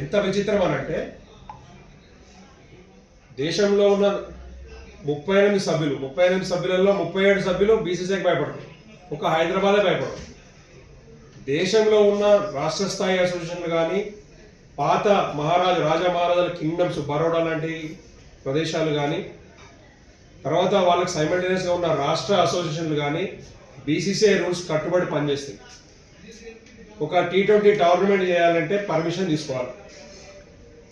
ఎంత విచిత్రం అని అంటే దేశంలో ఉన్న ముప్పై ఎనిమిది సభ్యులు ముప్పై ఎనిమిది సభ్యులలో ముప్పై ఏడు సభ్యులు బీసీసీకి భయపడరు. ఒక హైదరాబాదే భయపడరు. దేశంలో ఉన్న రాష్ట్ర స్థాయి అసోసియేషన్లు కానీ పాత మహారాజు రాజా మహారాజుల కింగ్డమ్స్ బరోడా లాంటి ప్రదేశాలు కానీ తర్వాత వాళ్ళకి సైమల్టేనియస్గా ఉన్న రాష్ట్ర అసోసియేషన్లు కానీ బీసీసీఐ రూల్స్ కట్టుబడి పనిచేస్తాయి. ఒక టీ ట్వంటీ టోర్నమెంట్ చేయాలంటే పర్మిషన్ తీసుకోవాలి.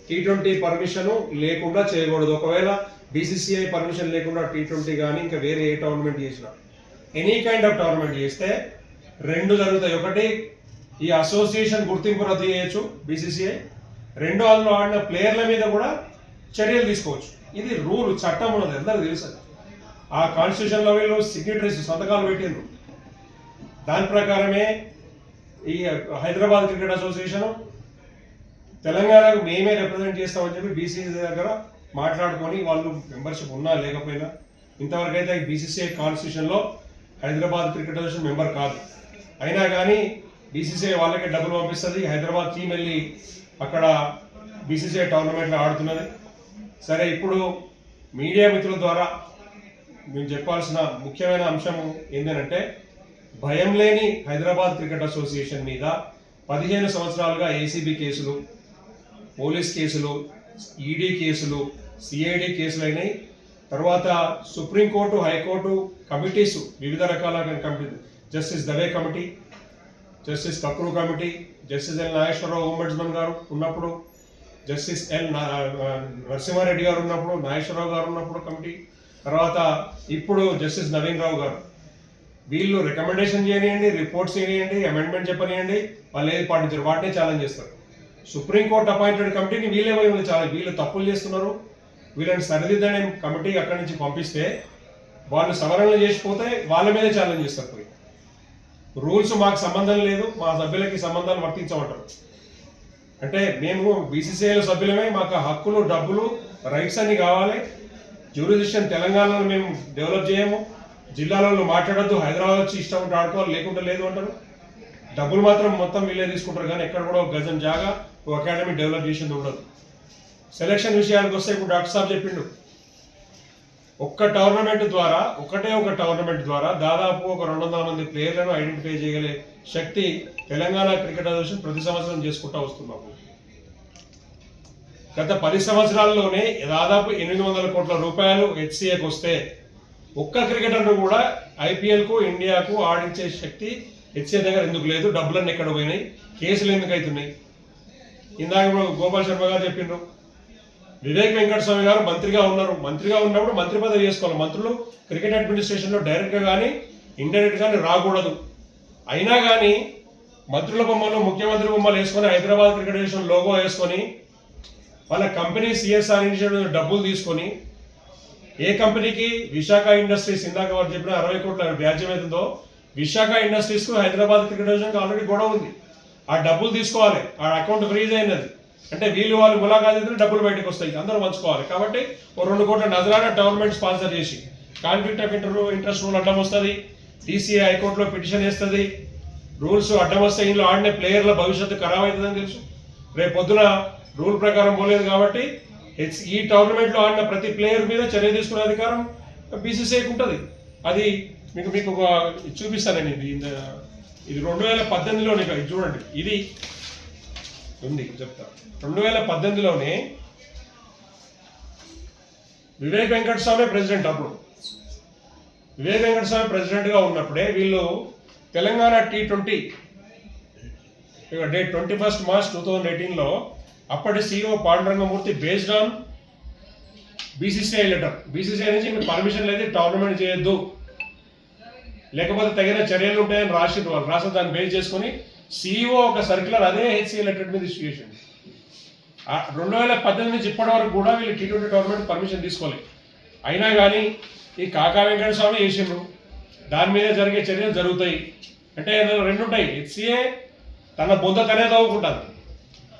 టీ ట్వంటీ పర్మిషన్ లేకుండా చేయకూడదు. ఒకవేళ బీసీసీఐ పర్మిషన్ లేకుండా టీ ట్వంటీ కానీ ఇంకా వేరే ఏ టోర్నమెంట్ చేసినా. ఎనీ కైండ్ ఆఫ్ టోర్నమెంట్ చేస్తే రెండు జరుగుతాయి. ఒకటి ఈ అసోసియేషన్ గుర్తింపు రద్దు చేయొచ్చు బీసీసీఐ రెండు అందులో ఆడిన ప్లేయర్ల మీద కూడా చర్యలు తీసుకోవచ్చు. ఇది రూల్ చట్టం ఉన్నది. అందరికి తెలుసు ఆ కాన్స్టిట్యూషన్లో వీళ్ళు సిగ్నేటరీస్ సంతకాలు పెట్టిండ్రు. దాని ప్రకారమే ఈ హైదరాబాద్ క్రికెట్ అసోసియేషన్. తెలంగాణకు మేమే రిప్రజెంట్ చేస్తామని చెప్పి బీసీసీ దగ్గర మాట్లాడుకొని వాళ్ళు మెంబర్షిప్ ఉన్నా లేకపోయినా ఇంతవరకు అయితే బీసీసీఐ కాన్స్టిట్యూషన్లో హైదరాబాద్ క్రికెట్ అసోసియేషన్ మెంబర్ కాదు. అయినా కానీ బీసీసీఐ వాళ్ళకే డబ్బులు పంపిస్తుంది. హైదరాబాద్ టీం వెళ్ళి అక్కడ బీసీసీఐ టోర్నమెంట్లో ఆడుతున్నది. సరే ఇప్పుడు మీడియా మిత్రుల ద్వారా మేము చెప్పాల్సిన ముఖ్యమైన అంశం ఏంటంటే భయం లేని హైదరాబాద్ క్రికెట్ అసోసియేషన్ మీద పదిహేను సంవత్సరాలుగా ఏసీబీ కేసులు పోలీస్ కేసులు ఈడీ కేసులు సిఐడి కేసులు అయినాయి. తర్వాత సుప్రీంకోర్టు హైకోర్టు కమిటీస్ వివిధ రకాల committee justice Dave committee justice Kakru committee justice L Nageswara Rao ombudsman garu ఉన్నప్పుడు జస్టిస్ ఎల్ నరసింహారెడ్డి గారు ఉన్నప్పుడు నాగేశ్వరరావు గారు ఉన్నప్పుడు కమిటీ తర్వాత ఇప్పుడు జస్టిస్ నవీన్ రావు గారు. వీళ్ళు రికమెండేషన్ చేయనియండి రిపోర్ట్స్ చేయనియండి అమెండ్మెంట్ చెప్పనియండి వాళ్ళు ఏది పాటించరు. వాటినే ఛాలెంజ్ చేస్తారు. సుప్రీంకోర్టు అపాయింటెడ్ కమిటీని వీళ్ళే వీళ్ళు చాలా వీళ్ళు తప్పులు చేస్తున్నారు. వీళ్ళని సరిదిద్దని కమిటీ అక్కడి నుంచి పంపిస్తే వాళ్ళు సవరణలు చేసిపోతే వాళ్ళ మీదే ఛాలెంజ్ చేస్తారు పోయి. రూల్స్ మాకు సంబంధం లేదు మా సభ్యులకి సంబంధాలు వర్తించమంటారు. అంటే మేము బీసీసీఐల సభ్యులమే మాకు హక్కులు డబ్బులు రైట్స్ అన్ని కావాలి. జ్యూరిజిషన్ తెలంగాణలో మేము డెవలప్ చేయము. జిల్లాలలో మాట్లాడద్దు హైదరాబాద్ వచ్చి ఇష్టం ఉంటే ఆడుకోవాలి లేకుంటే లేదు అంటారు. డబ్బులు మాత్రం మొత్తం వీళ్ళే తీసుకుంటారు కానీ ఎక్కడ కూడా ఒక గజం జాగా ఒక అకాడమీ డెవలప్ చేసింది ఉండదు. సెలక్షన్ విషయానికి వస్తే ఇప్పుడు డాక్టర్ సాబ్ చెప్పిండు. ఒక్క టోర్నమెంట్ ద్వారా ఒకటే ఒక టోర్నమెంట్ ద్వారా దాదాపు ఒక రెండు వందల మంది ప్లేయర్లను ఐడెంటిఫై చేయగలిగే శక్తి తెలంగాణ క్రికెట్ అసోసియేషన్ ప్రతి సంవత్సరం చేసుకుంటూ వస్తున్నాము గత పది సంవత్సరాల్లోనే దాదాపు ఎనిమిది వందల కోట్ల రూపాయలు హెచ్సిఏకి వస్తే ఒక్క క్రికెటర్ను కూడా ఐపీఎల్కు ఇండియాకు ఆడించే శక్తి హెచ్ఏ దగ్గర ఎందుకు లేదు? డబ్బులన్నీ ఎక్కడ పోయినాయి? కేసులు ఎందుకు అవుతున్నాయి? ఇందాక గోపాల్ శర్మ గారు చెప్పిండ్రు. వివేక్ వెంకటస్వామి గారు మంత్రిగా ఉన్నారు. మంత్రిగా ఉన్నప్పుడు మంత్రి పదవి చేసుకోవాలి. మంత్రులు క్రికెట్ అడ్మినిస్ట్రేషన్లో డైరెక్ట్గా కానీ ఇండైరెక్ట్ కానీ రాకూడదు. అయినా కానీ మంత్రుల బొమ్మలు ముఖ్యమంత్రి బొమ్మలు వేసుకొని హైదరాబాద్ క్రికెట్ అసోసియేషన్ లోగో వేసుకొని వాళ్ళ కంపెనీ సిఎస్ఆర్ ఇన్స్టిట్యూట్ డబ్బులు తీసుకొని ఏ కంపెనీకి విశాఖ ఇండస్ట్రీస్ ఇందాక వారు చెప్పిన అరవై కోట్ల వ్యాజ్యం అవుతుందో విశాఖ ఇండస్ట్రీస్కు హైదరాబాద్ క్రికెట్ ఆల్రెడీ గొడవ ఉంది. ఆ డబ్బులు తీసుకోవాలి. ఆ అకౌంట్ ఫ్రీజ్ అయినది. అంటే వీళ్ళు వాళ్ళు ములాఖాత్ డబ్బులు బయటకు వస్తాయి. అందరూ పంచుకోవాలి. కాబట్టి ఓ రెండు కోట్ల నజరానా టోర్నమెంట్ స్పాన్సర్ చేసి conflict of inter interest rule అడ్డం వస్తుంది. టీసీఏ హైకోర్టులో పిటిషన్ వేస్తుంది. రూల్స్ అడ్డం వస్తే ఇంట్లో ఆడిన ప్లేయర్ల భవిష్యత్తు ఖరాబ్ అవుతుందని తెలుసు. రేపు పొద్దున రూల్ ప్రకారం పోలేదు కాబట్టి హెచ్ ఈ టోర్నమెంట్లో ఆడిన ప్రతి ప్లేయర్ మీద చర్య తీసుకునే అధికారం బీసీసీఐకి ఉంటుంది. అది మీకు మీకు ఒక ఇది చూపిస్తానండి ఇది. ఇది రెండు వేల పద్దెనిమిదిలోనే చూడండి. ఇది ఉంది చెప్తా. రెండు వేల పద్దెనిమిదిలోనే వివేక్ వెంకటస్వామి ప్రెసిడెంట్ అప్పుడు. వివేక్ వెంకటస్వామి ప్రెసిడెంట్గా ఉన్నప్పుడే వీళ్ళు Telangana T twenty date twenty first March two thousand ఎయిటీన్లో అప్పటి CEO Pandurangamurthy based on BCCI letter BCCI నుంచి మీకు పర్మిషన్ లేదు టోర్నమెంట్ చేయొద్దు. లేకపోతే తగిన చర్యలు ఉంటాయని రాసిండ్రు వాళ్ళు రాసిన దాన్ని బేస్ చేసుకొని సీఈఓ ఒక సర్క్యులర్ అదే హెచ్సిఏ లెటర్ మీద ఇష్యూ చేసింది. రెండు వేల పద్దెనిమిది నుంచి ఇప్పటి వరకు కూడా వీళ్ళు టీ ట్వంటీ టోర్నమెంట్ పర్మిషన్ తీసుకోలేదు అయినా కానీ ఈ కాకా వెంకట స్వామి వేసిండ్రు దాని మీద జరిగే చర్యలు జరుగుతాయి. అంటే రెండు ఉంటాయి హెచ్సిఏ తన బొంద తనే తవ్వుకుంటుంది.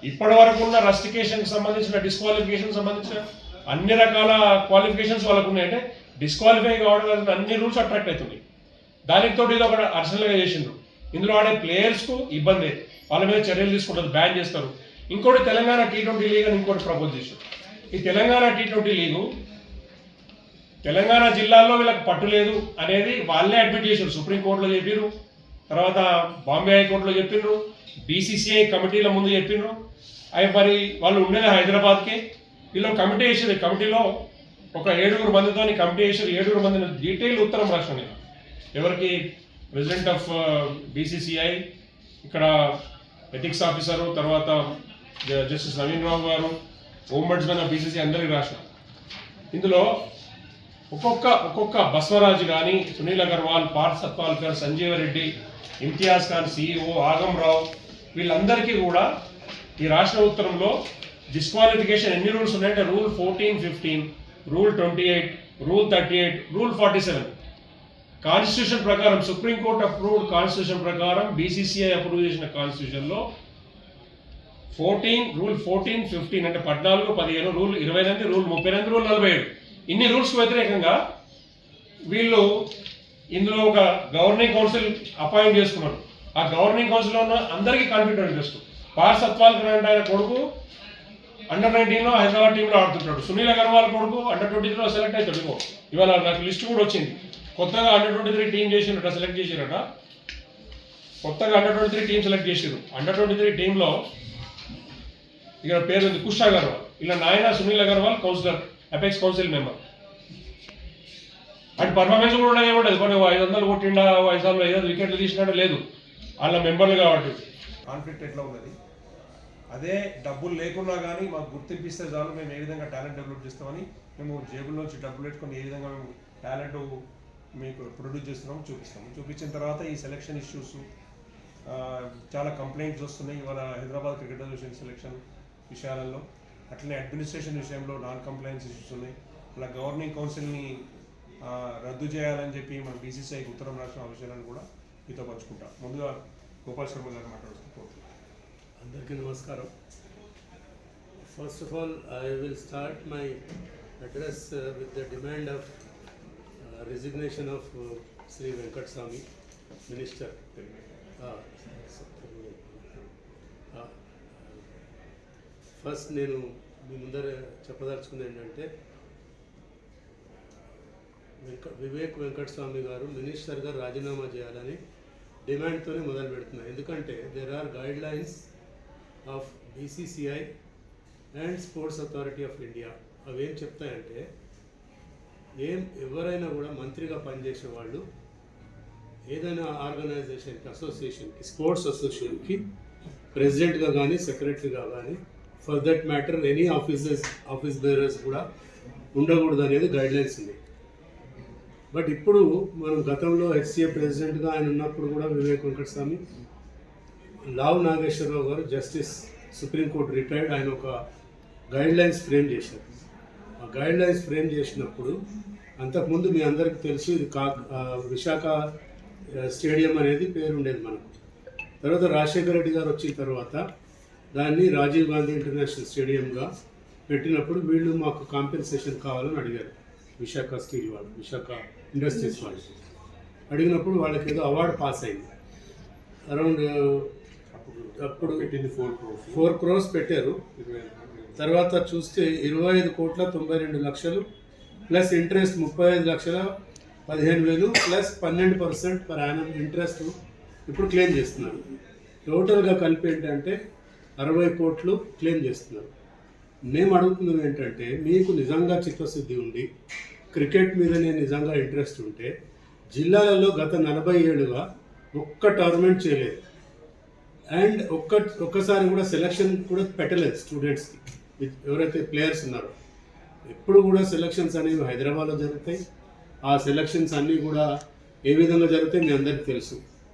ఇప్పటి వరకు ఉన్న రస్టికేషన్కి సంబంధించిన డిస్క్వాలిఫికేషన్ సంబంధించిన అన్ని రకాల క్వాలిఫికేషన్స్ వాళ్ళకు ఉన్నాయంటే డిస్క్వాలిఫై కావడం అన్ని రూల్స్ అట్రాక్ట్ అవుతున్నాయి. దానికి తోటి ఇది ఒక అర్సనల్గా చేసిండ్రు. ఇందులో ఆడే ప్లేయర్స్కు ఇబ్బంది వాళ్ళ మీద చర్యలు తీసుకుంటారు బ్యాన్ చేస్తారు. ఇంకోటి తెలంగాణ టీ ట్వంటీ లీగ్ అని ఇంకోటి ప్రపోజ్ చేశారు ఈ Telangana T twenty league Telangana జిల్లాల్లో వీళ్ళకి పట్టు లేదు అనేది వాళ్ళే అడ్మిట్ చేశారు సుప్రీంకోర్టులో చెప్పిర్రు. తర్వాత బాంబే హైకోర్టులో చెప్పిండ్రు బీసీసీఐ కమిటీల ముందు చెప్పిండ్రు అవి మరి వాళ్ళు ఉండేది హైదరాబాద్కే. వీళ్ళు కమిటీ వేసారు కమిటీలో ఒక ఏడుగురు మందితో కమిటీ వేసారు ఏడుగురు మందిని డీటెయిల్ ఉత్తరం రాసిన నేను. ఎవరికి ప్రెసిడెంట్ ఆఫ్ బీసీసీఐ ఇక్కడ ఎథిక్స్ ఆఫీసరు తర్వాత justice Naveen Rao garu ombudsmen of BCC అందరికీ రాసిన. ఇందులో ఒక్కొక్క ఒక్కొక్క బస్వరాజు కానీ సునీల్ అగర్వాల్ పార్థ సత్వాల్కర్ సంజీవ రెడ్డి ఇంతియాజ్ ఖాన్ సిఇఓ ఆగం రావు వీళ్ళందరికీ కూడా ఈ రాష్ట్ర ఉత్తరంలో డిస్క్వాలిఫికేషన్ ఎన్ని రూల్స్ ఉన్నాయంటే rule fourteen fifteen rule twenty eight rule thirty eight rule forty seven constitution ప్రకారం సుప్రీంకోర్టు అప్రూవ్డ్ కాన్స్టిట్యూషన్ ప్రకారం బీసీసీఐ అప్రూవ్ చేసిన కాన్స్టిట్యూషన్లో ఫోర్టీన్ రూల్ ఫోర్టీన్ ఫిఫ్టీన్ అంటే పద్నాలుగు పదిహేను రూల్ ఇరవై ఎనిమిది రూల్ ముప్పై ఎనిమిది రూల్ నలభై ఏడు. ఇన్ని రూల్స్కి వ్యతిరేకంగా వీళ్ళు ఇందులో ఒక గవర్నింగ్ కౌన్సిల్ అపాయింట్ చేసుకున్నాడు. ఆ గవర్నింగ్ కౌన్సిల్ ఉన్న అందరికీ కాన్ఫిడెంట్ ఇంట్రెస్ట్ పార్ సత్వాల్ ఆయన కొడుకు అండర్ నైన్టీన్లో హైదరాబాద్ టీంలో ఆడుతుంటాడు. సునీల్ అగర్వాల్ కొడుకు అండర్ ట్వంటీ త్రీలో సెలెక్ట్ అవుతాడు ఇవాళ నాకు లిస్ట్ కూడా వచ్చింది. కొత్తగా అండర్ ట్వంటీ త్రీ టీం చేసిరట సెలెక్ట్ చేసిరట కొత్తగా under twenty three team select చేసిరు అండర్ ట్వంటీ త్రీ టీంలో ఇక్కడ పేరు ఉంది కుష్ అగర్వాల్. ఇలా నాయన Sunil Agarwal councillor apex council member and performance కూడా ఏముండదు. కొన్ని ఐదు వందలు కొట్టిండా ఐదు వందలు ఐదు వికెట్లు తీసినట్టు లేదు. వాళ్ళ మెంబర్లు కాబట్టి. కాన్ఫ్లిక్ట్ ఎట్లా ఉన్నది? అదే డబ్బులు లేకున్నా కానీ మాకు గుర్తింపిస్తే చాలు మేము ఏ విధంగా టాలెంట్ డెవలప్ చేస్తామని మేము జేబుల్లోంచి డబ్బులు పెట్టుకొని ఏ విధంగా మేము టాలెంట్ మీకు ప్రొడ్యూస్ చేస్తున్నాము చూపిస్తాము. చూపించిన తర్వాత ఈ సెలక్షన్ ఇష్యూస్ చాలా కంప్లైంట్స్ వస్తున్నాయి. ఇవాళ హైదరాబాద్ క్రికెట్ అసోసియేషన్ సెలక్షన్ విషయాలలో. అట్లనే అడ్మినిస్ట్రేషన్ విషయంలో నాన్ కంప్లైన్స్ ఇష్యూస్ ఉన్నాయి అలా గవర్నింగ్ కౌన్సిల్ని రద్దు చేయాలని చెప్పి మన బీసీసీఐకి ఉత్తరం రాసిన విషయాలను కూడా మీతో పంచుకుంటాం. ముందుగా గోపాల్ శర్మ గారు మాట్లాడుతున్నాం అందరికీ నమస్కారం. First of all I will start my address with the demand of resignation of Shri Venkata Swamy minister first నేను మీ ముందర చెప్పదలుచుకుంది ఏంటంటే వివేక్ వెంకటస్వామి గారు మినిస్టర్గా రాజీనామా చేయాలని డిమాండ్తోనే మొదలు పెడుతున్నాయి ఎందుకంటే there are guidelines of BCCI and sports authority of India అవేం చెప్తాయంటే ఏం ఎవరైనా కూడా మంత్రిగా పనిచేసే వాళ్ళు ఏదైనా ఆర్గనైజేషన్కి అసోసియేషన్కి స్పోర్ట్స్ అసోసియేషన్కి ప్రెసిడెంట్గా కానీ సెక్రటరీగా కానీ for that matter any officers office bearers కూడా ఉండకూడదు అనేది గైడ్లైన్స్ ఉంది. బట్ ఇప్పుడు మనం గతంలో హెచ్సిఏ ప్రెసిడెంట్గా ఆయన ఉన్నప్పుడు కూడా వివేక్ వెంకటస్వామి లావ్ నాగేశ్వరరావు గారు జస్టిస్ సుప్రీంకోర్టు రిటైర్డ్ ఆయన ఒక గైడ్ లైన్స్ ఫ్రేమ్ చేశారు. ఆ గైడ్ లైన్స్ ఫ్రేమ్ చేసినప్పుడు అంతకుముందు మీ అందరికీ తెలుసు ఇది కా విశాఖ స్టేడియం అనేది పేరు ఉండేది మనకు. తర్వాత రాజశేఖర రెడ్డి గారు వచ్చిన తర్వాత దాన్ని రాజీవ్ గాంధీ ఇంటర్నేషనల్ స్టేడియంగా పెట్టినప్పుడు వీళ్ళు మాకు కాంపెన్సేషన్ కావాలని అడిగారు. విశాఖ స్టీల్ వాళ్ళు విశాఖ ఇండస్ట్రీస్ వాళ్ళు. అడిగినప్పుడు వాళ్ళకి ఏదో అవార్డు పాస్ అయింది. అరౌండ్ అప్పుడు పెట్టింది ఫోర్ క్రోర్స్. ఫోర్ క్రోర్స్ పెట్టారు. తర్వాత చూస్తే ఇరవై ఐదు కోట్ల తొంభై రెండు లక్షలు ప్లస్ ఇంట్రెస్ట్ ముప్పై ఐదు లక్షల పదిహేను వేలు ప్లస్ పన్నెండు పర్సెంట్ పర్ యానం ఇంట్రెస్ట్ ఇప్పుడు క్లెయిమ్ చేస్తున్నారు. టోటల్గా కలిపి ఏంటంటే అరవై కోట్లు క్లెయిమ్ చేస్తున్నారు. మేము అడుగుతున్నాం ఏంటంటే మీకు నిజంగా చిత్తశుద్ధి ఉండి క్రికెట్ మీదనే నిజంగా ఇంట్రెస్ట్ ఉంటే జిల్లాలలో గత నలభై ఏళ్ళుగా ఒక్క టోర్నమెంట్ చేయలేదు. అండ్ ఒక్క ఒక్కసారి కూడా సెలక్షన్ కూడా పెట్టలేదు స్టూడెంట్స్కి ఎవరైతే ప్లేయర్స్ ఉన్నారో. ఎప్పుడు కూడా సెలక్షన్స్ అనేవి హైదరాబాద్లో జరుగుతాయి. ఆ సెలక్షన్స్ అన్నీ కూడా ఏ విధంగా జరుగుతాయి మీ అందరికీ తెలుసు.